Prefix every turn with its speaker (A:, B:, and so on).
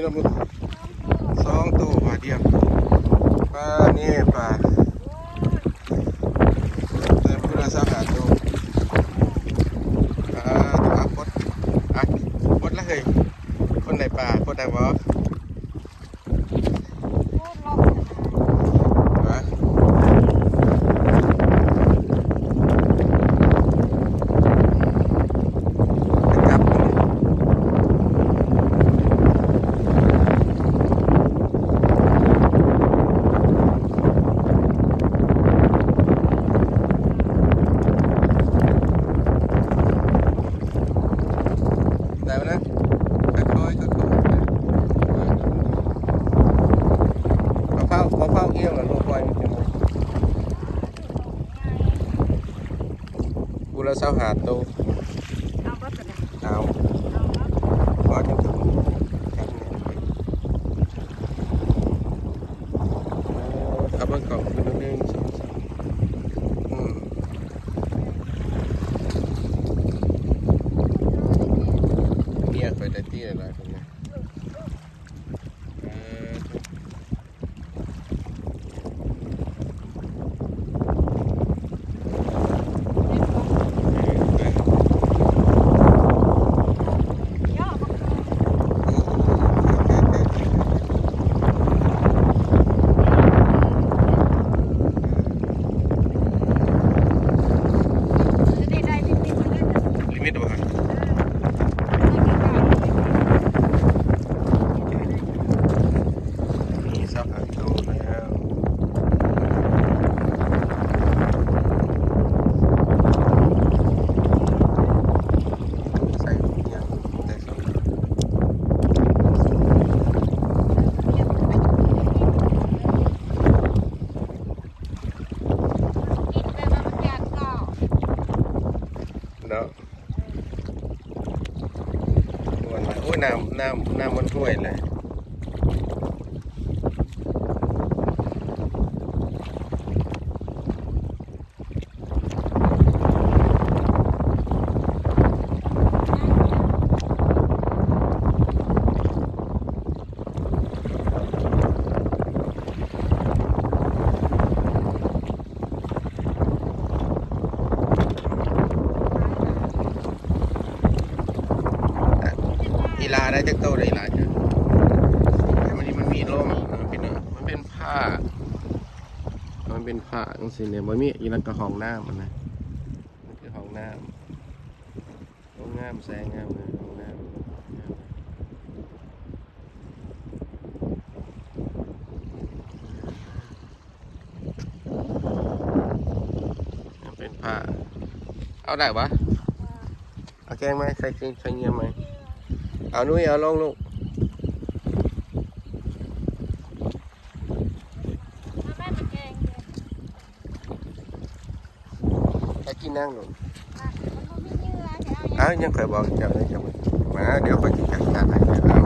A: พี่น้องสองตัวปลาเดียวปลาเนี่ยปลาแต่พุทธศาสนาตัวปลาตัวอาปดอะปดละเฮ้ยคนไหนปลาคนไหนวะอะจับมันดิ ได้ไหมนะค่อยๆค่อยๆมะพร้าวมะพร้าวเอี้ยวกับโลกไฟมันเป็นไง กูละเสาหาดโตเอาว่าจังถึงขับเบิ้งกล่องขึ้นนิดนึงสองสามอืมเมียเคยได้ที่อะไรคนนี้เออ ลิมิตบ่ครับมีซับอันโตแล้วใส่เนี่ยใส่สองเนาะวันละโอ้ยน้ำน้ำน้ำมันถ้วยเลยอี ลาได้จักโตได้อีลายจ้ะแต่วันนี้มันมีร่มมันเป็นมันเป็นผ้า มันเป็นผ้าจังซี่เนี่ยบ่มีอีนั่นก็ห้องน้ำมันนะมันคือห้องน้ำห้องน้ำแสงงามเลยห้องน้ำเป็นผ้า เอาได้ปะเอาแกงไหมใส่เกงใส่เงียไหม เอานุ้ยเอาลงลูกให้กินนั่งลูกเอายังเคยบอกเจ้าเลยเจ้ามาเดี๋ยวค่อยกินจัดการให้เอา